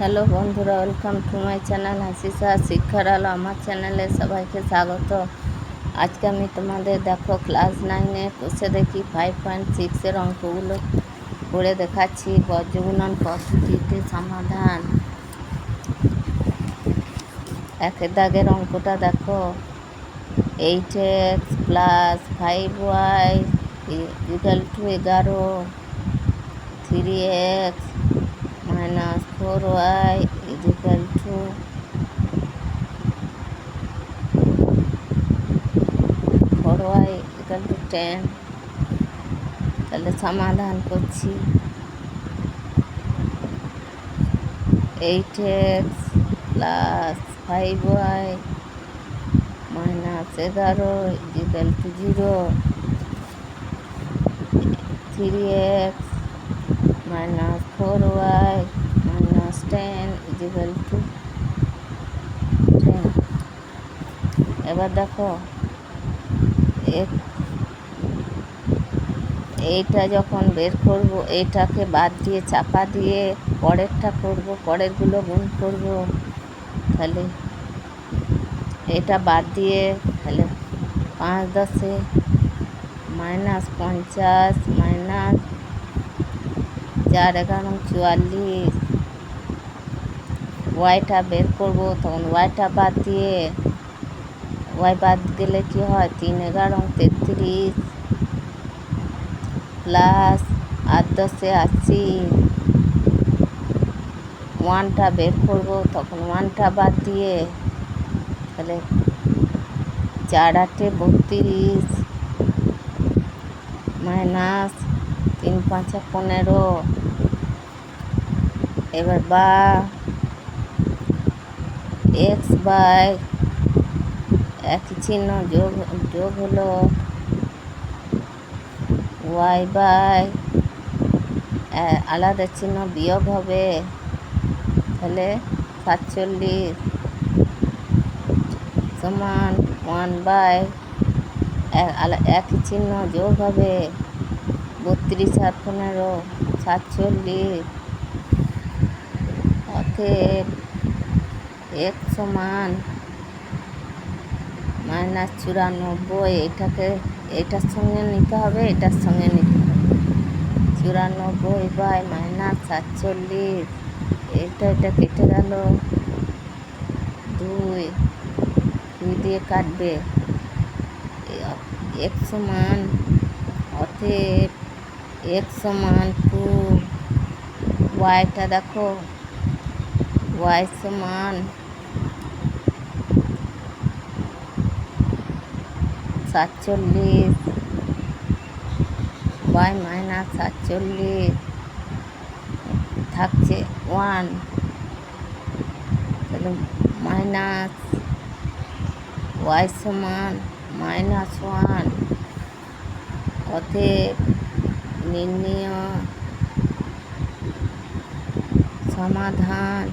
Hello বন্ধুরা welcome to my channel হাসিসা শিক্ষার আলো। আমার চ্যানেলে সবাইকে স্বাগত। আজকে আমি তোমাদের দেখো ক্লাস নাইনে বসে দেখি ফাইভ পয়েন্ট সিক্সের অঙ্কগুলো করে দেখাচ্ছি। বজ্রগুণন পদ্ধতিতে সমাধান। একের দাগের অঙ্কটা দেখো। Eight x plus five y equal to এগারো। Three x minus 4y is equal to 4y equal to 10 তাহলে সমাধান করছি। Eight x plus five y minus এগারো equal to zero three x minus 4y minus 10 is equal to 10 এবার দেখো এইটা যখন বের করব, এইটাকে বাদ দিয়ে চাপা দিয়ে পরেরটা করব, পরেরগুলো গুণ করব, তাহলে এটা বাদ দিয়ে তাহলে পাঁচ দশে, মাইনাস পঞ্চাশ, মাইনাস চার এগারো, চুয়াল্লিশ। ওয়াইটা বের করব, তখন ওয়াইটা বাদ দিয়ে ওয়াই বাদ গেলে কি হয়? তিন, এগারো, তেত্রিশ। প্লাস আট, দশে আশি। ওয়ানটা বের করব, তখন ওয়ানটা বাদ দিয়ে তাহলে চার, আটে বত্রিশ। মাইনাস তিন, পাঁচে পনেরো। এবার বা এক্স বাই একই চিহ্ন, যোগ যোগ হলো ওয়াই বাই আলাদা চিহ্ন বিয়োগ হবে, তাহলে সাতচল্লিশ সমান ওয়ান বাই একই চিহ্ন যোগ হবে, বত্রিশ আর পনেরো, সাতচল্লিশ। অতএব এক সমান মাইনাস চুরানব্বই, এটাকে, এটার সঙ্গে নিতে হবে, এটার সঙ্গে নিতে হবে। চুরানব্বই বাই মাইনাস সাতচল্লিশ, এটা এটা কেটে গেল দুই দুই দিয়ে কাটবে। এক সমান অতএব এক সমান টু, ওয়াইটা দেখো ওয়াই সাতচল্লিশ। ওয়াই মাইনাস সাতচল্লিশ। থাকছে ওয়ান মাইনাস ওয়াই সমান মাইনাস ওয়ান অতএব নির্ণয় সমাধান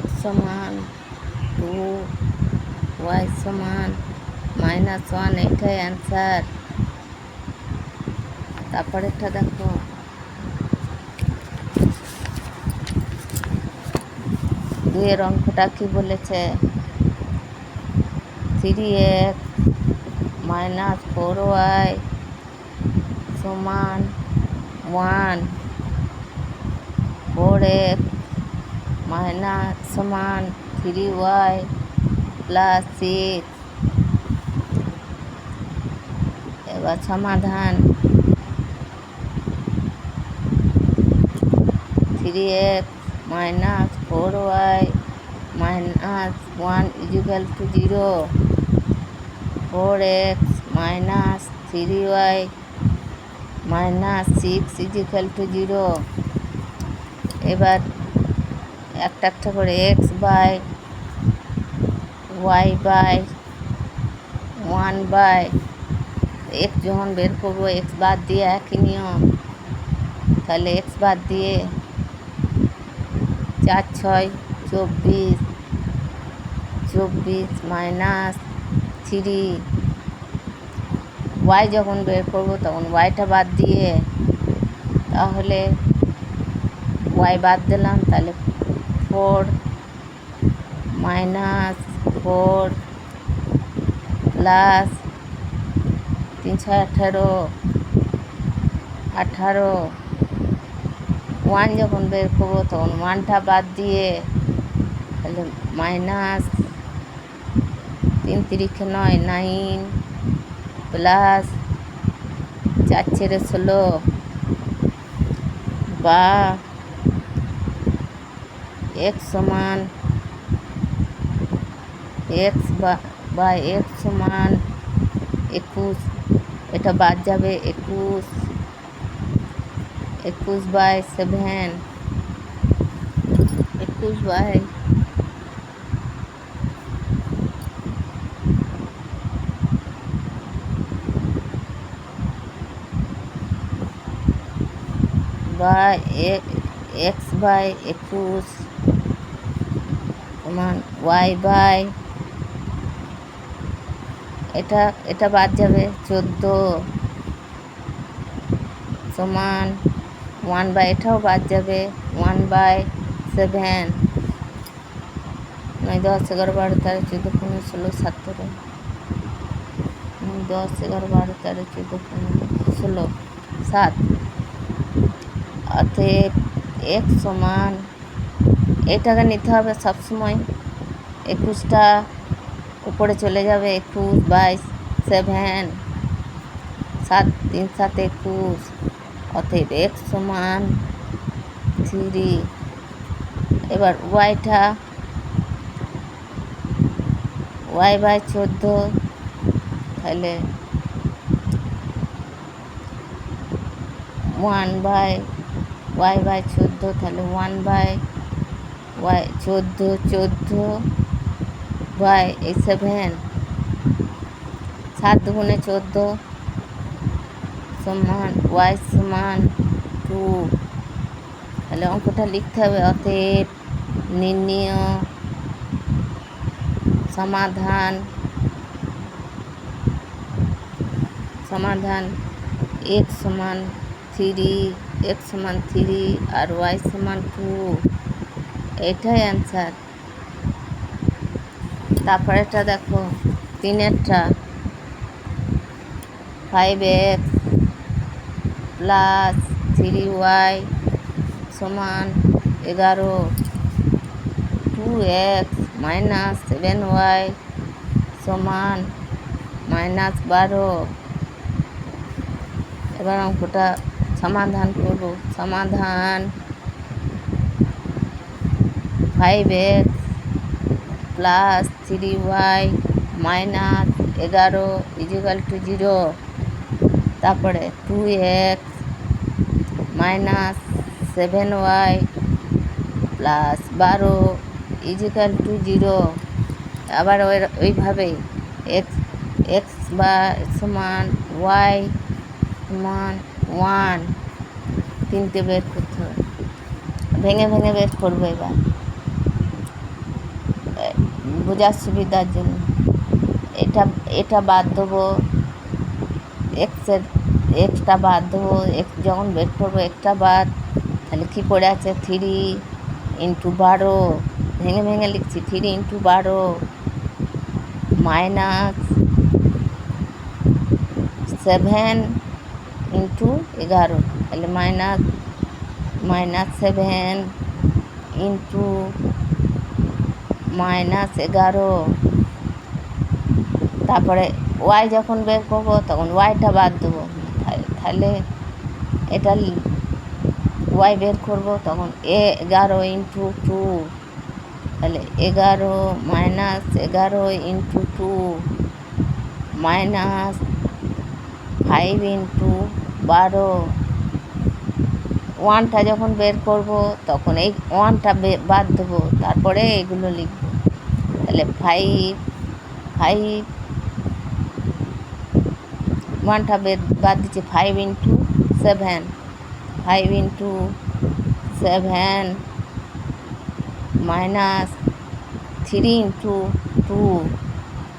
এক্স সমান টু ওয়াই সমান মাইনাস ওয়ান এটাই অ্যান্সার তারপরেরটা দেখো। দুয়ের অঙ্কটা কি বলেছে? Three x minus four y সমান ওয়ান ফোর এক্স মাইনাস সমান থ্রি ওয়াই প্লাস সিক্স। এবার সমাধান। Three x minus four y minus one equal to zero. Four x minus three y minus six equal to zero. এবার একটা একটা করে x by y by one by x যখন বের করব x বাদ দিয়ে একই নিয়ম। তাহলে এক্স বাদ দিয়ে চার, ছয়, চব্বিশ চব্বিশ মাইনাস থ্রি ওয়াই যখন বের করব, তখন ওয়াইটা বাদ দিয়ে, তাহলে ওয়াই বাদ দিলাম, তাহলে ফোর, মাইনাস ফোর, প্লাস তিনশো আঠারো আঠারো। ওয়ান যখন বের করব তখন ওয়ানটা বাদ দিয়ে তাহলে মাইনাস তিন তিরিখে নয়, নাইন, প্লাস চার ছেড়ে ষোলো, বা এক্স সমান এক্স বা এক্স সমান একুশ এটা বাদ যাবে একুশ একুশ বাই সেভেন একুশ বাই বা এক্স বাই একুশ সমান ওয়াই বাই এটা এটা বাদ যাবে, চোদ্দ। সমান ওয়ান বাই এটাও বাদ যাবে ওয়ান বাই সেভেন নয়, দশ, এগারো, বারো, তেরো, চোদ্দ, পনেরো, ষোলো, সতেরো। দশ, এগারো, বারো, তেরো, চোদ্দ, পনেরো, ষোলো, সাত। অতএব, এক সমান এটাকে নিতে হবে সবসময়। একুশটা উপরে চলে যাবে একুশ, বাইশ, সেভেন, সাত, তিন, সাত, একুশ। অতএব এক সমান থ্রি। এবার ওয়াইটা, ওয়াই বাই চোদ্দ, তাহলে ওয়ান বাই, ওয়াই বাই চোদ্দ, তাহলে ওয়ান বাই ওয়াই চোদ্দ চোদ্দ এই সেভেন সাত দুগুণে চোদ্দ সমান ওয়াই সমান টু তাহলে অঙ্কটা লিখতে হবে, অতএব নির্ণীয়, সমাধান সমাধান, এক সমান থ্রি এক্স সমান থ্রি আর ওয়াই সমান টু এটাই অ্যান্সার তারপরেটা দেখো, তিনেরটা। Five x plus three y সমান এগারো। Two x minus seven y সমান মাইনাস বারো। এবার অঙ্কটা সমাধান করব। সমাধান five x plus three y minus এগারো ইজিক্যাল টু জিরো তারপরে two x minus seven y plus বারো ইজিক্যাল টু জিরো আবার ওই ওইভাবেই এক্স এক্স বা সমান ওয়াই সমান ওয়ান তিনটে বের করতে হবে। ভেঙে ভেঙে বের করব এবার। বোঝার সুবিধার জন্য। এটা এটা বাদ দেবো এক্সের এক্সটা বাদ দেবো যখন বের করব, একটা বাদ, তাহলে কী পড়ে আছে? থ্রি ইন্টু বারো, ভেঙে ভেঙে লিখছি থ্রি ইন্টু বারো মাইনাস সেভেন ইন্টু এগারো, তাহলে minus minus seven into minus এগারো। তারপরে ওয়াই যখন বের করব, তখন ওয়াইটা বাদ দেবো। তাহলে এটা ওয়াই বের করব, তখন এ এগারো ইন্টু টু তাহলে এগারো মাইনাস এগারো into two minus five into বারো। ওয়ানটা যখন বের করব, তখন এই ওয়ানটা বাদ দেবো, তারপরে এগুলো লিখব। তাহলে ফাইভ ফাইভ ওয়ানটা বাদ দিচ্ছি five into seven five into seven minus three into two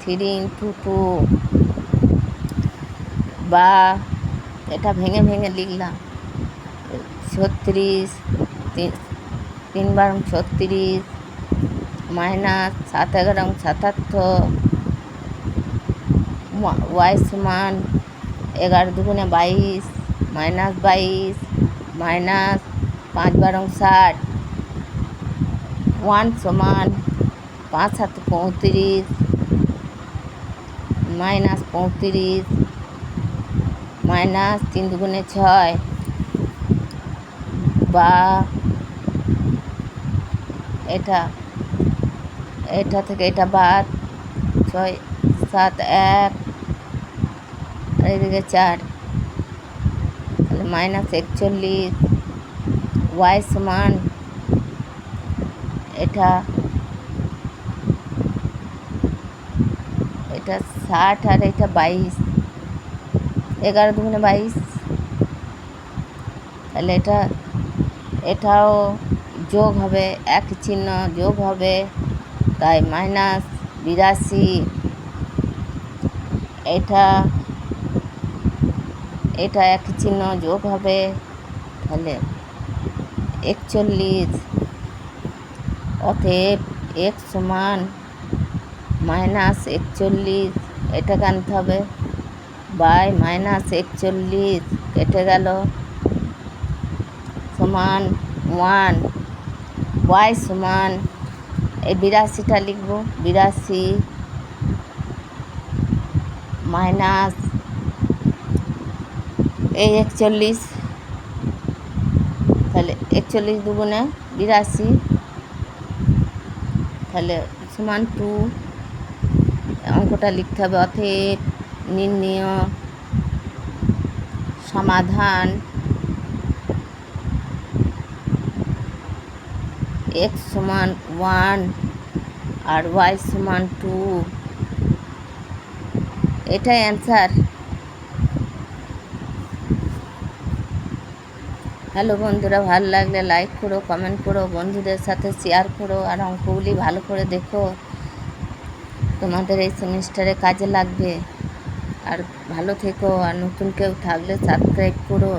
three into two বা, এটা ভেঙে ভেঙে লিখলাম। ছত্রিশ, তিন তিন বারং ছত্রিশ, মাইনাস সাত এগারো সাতাত্তর ওয়া- ওয়াই সমান এগারো দুগুণে বাইশ, মাইনাস বাইশ, মাইনাস পাঁচ বারং ষাট, ওয়ান সমান পাঁচ সাত পঁয়ত্রিশ, মাইনাস পঁয়ত্রিশ, মাইনাস তিন দুগুণে ছয় বা এটা এটা থেকে এটা বাদ, ছয়, সাত, এক আর এদিকে চার, তাহলে মাইনাস একচল্লিশ ওয়াই সমান এটা এটা ষাট আর এটা বাইশ, এগারো দুগুণে বাইশ, তাহলে এটা এটাও যোগ হবে, এক চিহ্ন যোগ হবে, তাই মাইনাস বিরাশি। এটা এটা এক চিহ্ন যোগ হবে, তাহলে একচল্লিশ। অতএব এক সমান মাইনাস একচল্লিশ, এটা আনতে হবে। বাই মাইনাস একচল্লিশ, কেটে গেল। সমান, ওয়ান। ওয়াই সমান। এই বিরাশিটা লিখব। বিরাশি মাইনাস এই একচল্লিশ। তাহলে একচল্লিশ দুগুণে বিরাশি। তাহলে সমান টু। অঙ্কটা লিখতে হবে অতএব নির্ণয়, সমাধান। এক্স সমান ওয়ান আর ওয়াই সমান টু এটাই অ্যান্সার হ্যালো বন্ধুরা, ভালো লাগলে লাইক করো কমেন্ট করো, বন্ধুদের সাথে শেয়ার করো আর অঙ্কগুলি ভালো করে দেখো। তোমাদের এই সেমিস্টারে কাজে লাগবে। আর ভালো থেকো, আর নতুন কেউ থাকলে সাবস্ক্রাইব করো।